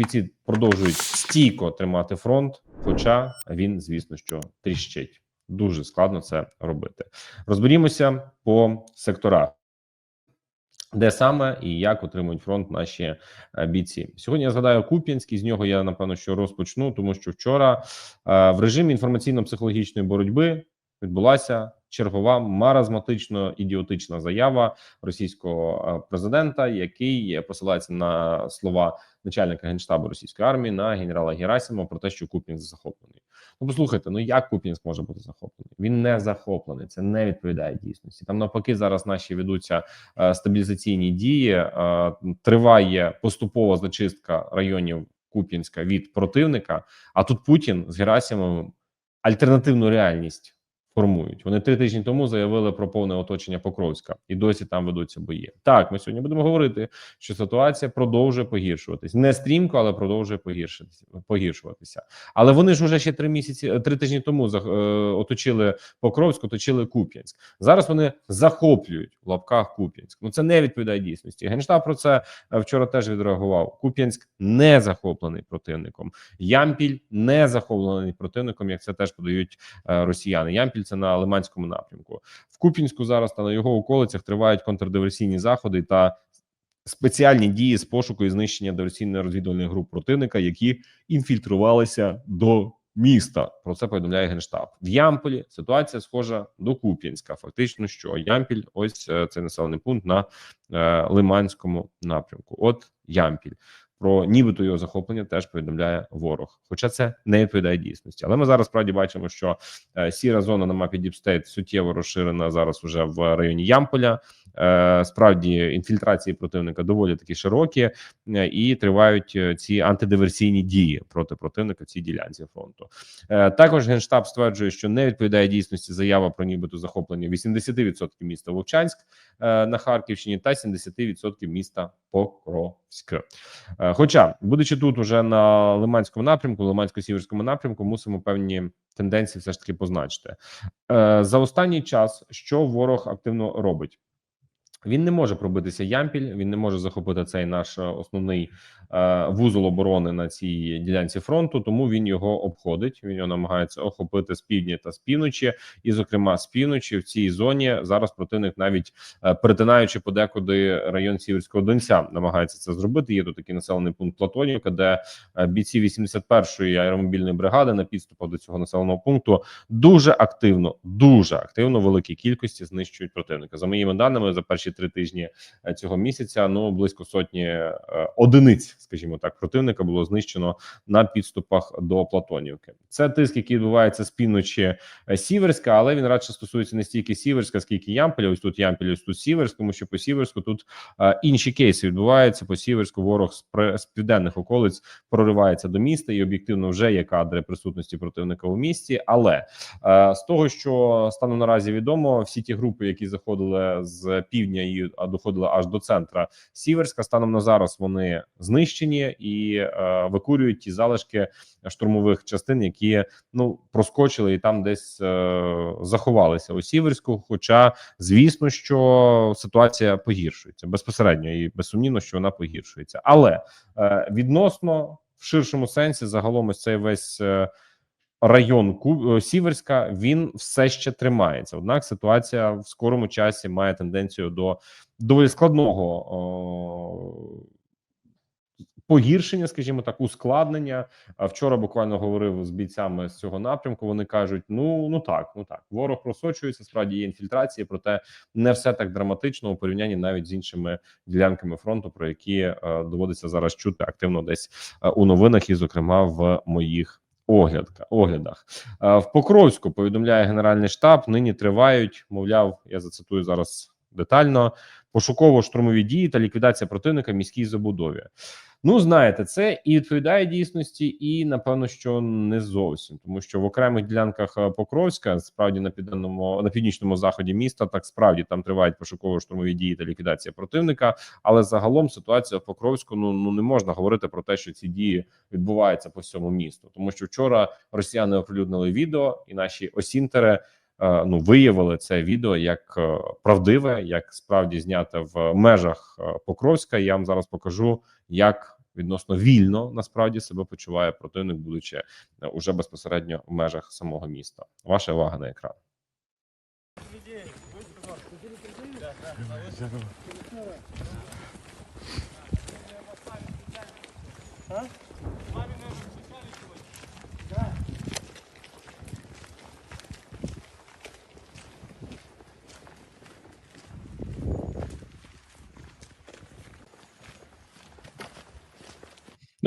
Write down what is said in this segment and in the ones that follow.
бійці продовжують стійко тримати фронт, хоча він, звісно, що тріщить. Дуже складно це робити. Розберімося по секторах. Де саме і як отримують фронт наші е, бійці сьогодні? Я згадаю Куп'янський. З нього я напевно що розпочну, тому що вчора е, в режимі інформаційно-психологічної боротьби відбулася чергова маразматично ідіотична заява російського е, президента, який посилається на слова начальника генштабу російської армії на генерала Герасимова про те, що Куп'янськ захоплений. Ну, послухайте, ну як Куп'янськ може бути захоплений? Він не захоплений. Це не відповідає дійсності. Там навпаки зараз наші ведуться е, стабілізаційні дії. Е, триває поступова зачистка районів Куп'янська від противника. А тут Путін з Герасимовим альтернативну реальність формують. Вони три тижні тому заявили про повне оточення Покровська, і досі там ведуться бої. Так, ми сьогодні будемо говорити, що ситуація продовжує погіршуватись. Не стрімко, але продовжує. Погіршуватися. Але вони ж уже ще три місяці, три тижні тому е, оточили Покровськ, оточили Куп'янськ. Зараз вони захоплюють в лапках Куп'янськ. Ну це не відповідає дійсності. Генштаб про це е, вчора теж відреагував. Куп'янськ не захоплений противником. Ямпіль не захоплений противником, як це теж подають е, росіяни. Ямпіль це на Лиманському напрямку. В Куп'янську зараз та на його околицях тривають контрдиверсійні заходи та спеціальні дії з пошуку і знищення диверсійної розвідувальних груп противника, які інфільтрувалися до міста. Про це повідомляє генштаб в Ямполі. Ситуація схожа до Куп'янська. Фактично, що Ямпіль, ось е, цей населений пункт на е, Лиманському напрямку. От Ямпіль. Про нібито його захоплення теж повідомляє ворог, хоча це не відповідає дійсності. Але ми зараз справді бачимо, що е, сіра зона на мапі Діпстейт суттєво розширена зараз уже в районі Ямполя. Е, справді інфільтрації противника доволі такі широкі, е, і тривають е, ці антидиверсійні дії проти противника в цій ділянці фронту. Також генштаб стверджує, що не відповідає дійсності заява про нібито захоплення 80% міста Вовчанськ на Харківщині та 70% міста Покровськ. Хоча, будучи тут уже на Лиманському напрямку, Лимансько-Сіверському напрямку, мусимо певні тенденції все ж таки позначити за останній час, що ворог активно робить. Він не може пробитися ямпіль, він не може захопити цей наш е, основний е, вузол оборони на цій ділянці фронту, тому він його обходить. Він його намагається охопити з півдня та з півночі, і, зокрема, з півночі в цій зоні зараз противник, навіть е, перетинаючи подекуди район Сіверського Донця, намагається це зробити. Є тут такий населений пункт Платонівка, де е, бійці 81-ї аеромобільної бригади на підступах до цього населеного пункту дуже активно, дуже активно великій кількості знищують противника. За моїми даними, за перші три тижні е, цього місяця ну близько сотні е, одиниць, скажімо так, противника було знищено на підступах до Платонівки. Це тиск, який відбувається з півночі е, Сіверська, але він радше стосується не стільки Сіверська, скільки Ямполя. Ось тут Ямполя, ось тут Сіверськ, тому що по Сіверську тут інші кейси відбуваються. По Сіверську ворог з, південних околиць проривається до міста, і об'єктивно вже є кадри присутності противника у місті. Але з того, що станом наразі відомо, всі ті групи, які заходили з півдня і а, доходили аж до центра Сіверська, станом на зараз вони знищені і е, викурюють ті залишки штурмових частин, які ну проскочили і там десь е, заховалися у Сіверську. Хоча, звісно, що ситуація погіршується безпосередньо і безсумнівно, що вона погіршується, але е, відносно в ширшому сенсі, загалом ось цей весь. Е, Район е, Сіверська він все ще тримається. Однак ситуація в скорому часі має тенденцію до доволі складного о, погіршення, скажімо так, ускладнення. Вчора буквально говорив з бійцями з цього напрямку. Вони кажуть: ну ну так, ну так, ворог просочується. Справді є інфільтрації, проте не все так драматично у порівнянні навіть з іншими ділянками фронту, про які е, доводиться зараз чути активно десь е, у новинах, і зокрема в моїх оглядка оглядах. Е, В Покровську повідомляє Генеральний штаб. Нині тривають, мовляв, я зацитую зараз детально: пошуково-штурмові дії та ліквідація противника в міській забудові. Ну, знаєте, це і відповідає дійсності, і напевно, що не зовсім, тому що в окремих ділянках е, Покровська, справді на південному на північному заході міста, так справді там тривають пошуково-штурмові дії та ліквідація противника. Але загалом ситуація в Покровську ну ну не можна говорити про те, що ці дії відбуваються по всьому місту, тому що вчора росіяни оприлюднили відео, і наші осінтери ну виявили це відео як е, правдиве, як справді зняте в межах е, Покровська. Я вам зараз покажу, як відносно вільно насправді себе почуває противник, будучи е, уже безпосередньо в межах самого міста. Ваша увага на екран.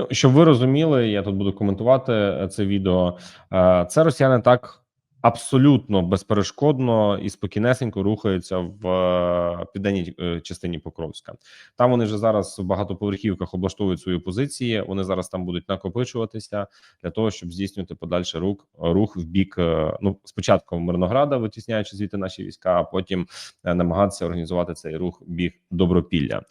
Ну, щоб ви розуміли, я тут буду коментувати е, це відео. Е, Це росіяни так абсолютно безперешкодно і спокійнесенько рухаються в е, південній е, частині Покровська. Там вони вже зараз в багатоповерхівках облаштовують свої позиції. Вони зараз там будуть накопичуватися для того, щоб здійснювати подальший рух рух в бік. е, Ну, спочатку Мирнограда, витісняючи звідти наші війська, а потім намагатися організувати цей рух в бік Добропілля.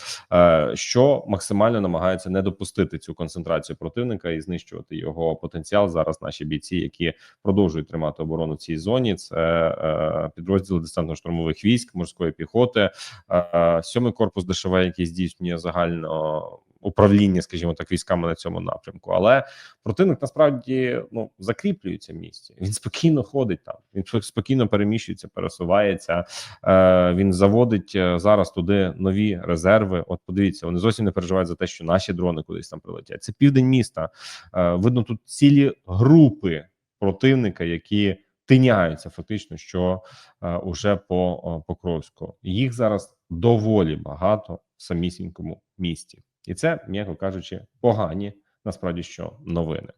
Що максимально намагаються не допустити цю концентрацію противника і знищувати його потенціал. Зараз наші бійці, які продовжують тримати оборону цій зоні, це е, підрозділи десантно-штурмових військ, морської піхоти, е, сьомий корпус ДШВ, який здійснює загально. Управління, скажімо так, військами на цьому напрямку, але противник насправді ну закріплюється в місті. Він спокійно ходить там. Він спокійно переміщується, пересувається. Е, Він заводить зараз туди нові резерви. От подивіться, вони зовсім не переживають за те, що наші дрони кудись там прилетять. Це південь міста. Видно тут цілі групи противника, які тиняються фактично, що е, уже по е, Покровську. Їх зараз доволі багато в самісінькому місті, і це, м'яко кажучи, погані. Насправді, що новини,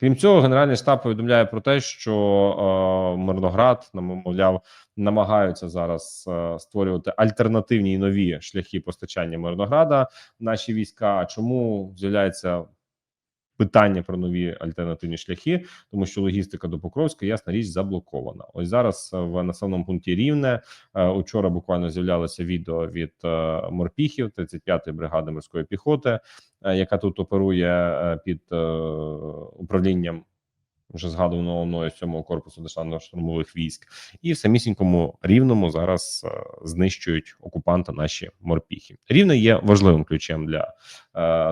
крім цього, генеральний штаб повідомляє про те, що е, Мирноград нам мовляв намагаються зараз е, створювати альтернативні і нові шляхи постачання Мирнограда. Наші війська. Чому з'являється питання про нові альтернативні шляхи, тому що логістика до Покровська, ясна річ, заблокована. Ось зараз е, в населеному пункті Рівне е, учора буквально з'являлося відео від е, морпіхів 35-ї бригади морської піхоти, яка тут оперує під управлінням. Вже згадуваного мною сьомого корпусу десантно-штурмових військ, і в самісінькому рівному зараз знищують окупанта наші морпіхи. Рівне є важливим ключем для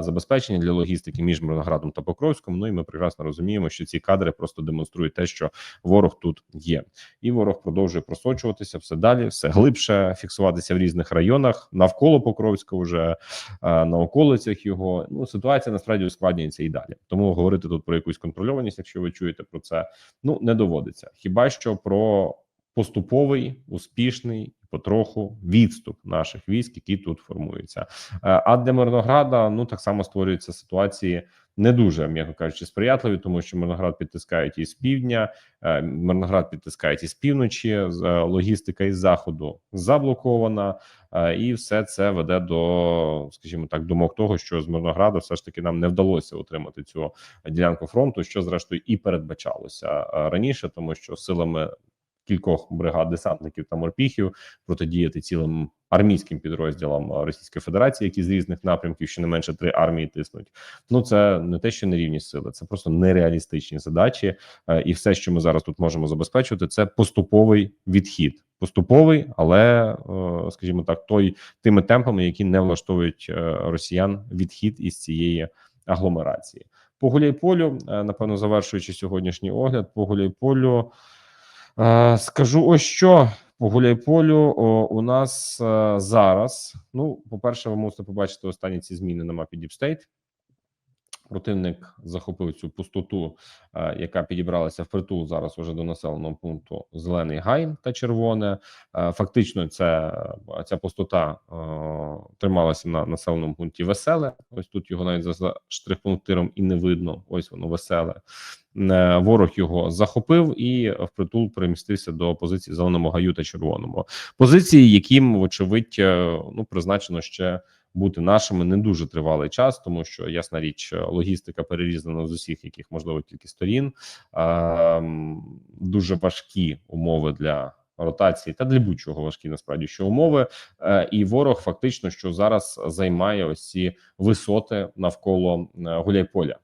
забезпечення для логістики між Мирноградом та Покровськом. Ну і ми прекрасно розуміємо, що ці кадри просто демонструють те, що ворог тут є, і ворог продовжує просочуватися все далі, все глибше фіксуватися в різних районах навколо Покровська, вже е, на околицях його. Ну ситуація насправді ускладнюється і далі. Тому говорити тут про якусь контрольованість, якщо ви чуєте про це, ну не доводиться. Хіба що про поступовий, успішний потроху відступ наших військ, які тут формуються. Е, А для Мирнограда ну так само створюються ситуації не дуже, м'яко кажучи, сприятливі, тому що Мирноград підтискають із півдня, е, Мирноград підтискають із півночі. е, Логістика із заходу заблокована, і все це веде до, скажімо так, думок того, що з Мирнограда все ж таки нам не вдалося отримати цю ділянку фронту, що зрештою і передбачалося раніше, тому що силами кількох бригад десантників та морпіхів протидіяти цілим армійським підрозділам е, Російської Федерації, які з різних напрямків щонайменше три армії тиснуть. Ну це не те, що нерівні сили, це просто нереалістичні задачі. Е, І все, що ми зараз тут можемо забезпечувати, це поступовий відхід. Поступовий, але е, скажімо так, той тими темпами, які не влаштовують росіян відхід із цієї агломерації. По Гуляйполю, напевно, завершуючи сьогоднішній огляд, по Гуляйполю скажу ось що. По Гуляйполю о, у нас е, зараз. Ну, по-перше, ви можете побачити останні ці зміни на мапі State. Противник захопив цю пустоту, е, яка підібралася впритул зараз уже до населеного пункту Зелений Гай та Червоне. Е, фактично, це ця пустота е, трималася на населеному пункті Веселе. Ось тут його навіть за- штрих-пунктиром і не видно. Ось воно веселе. Ворог його захопив і впритул перемістився до позиції зеленому гаю та червоному. Позиції, яким вочевидь ну призначено ще бути нашими не дуже тривалий час, тому що ясна річ, логістика перерізана з усіх, яких можливо тільки сторін. Ем, дуже важкі умови для ротації та для будь-чого важкі насправді що умови. Е, і ворог фактично що зараз займає ось ці висоти навколо е, Гуляйполя.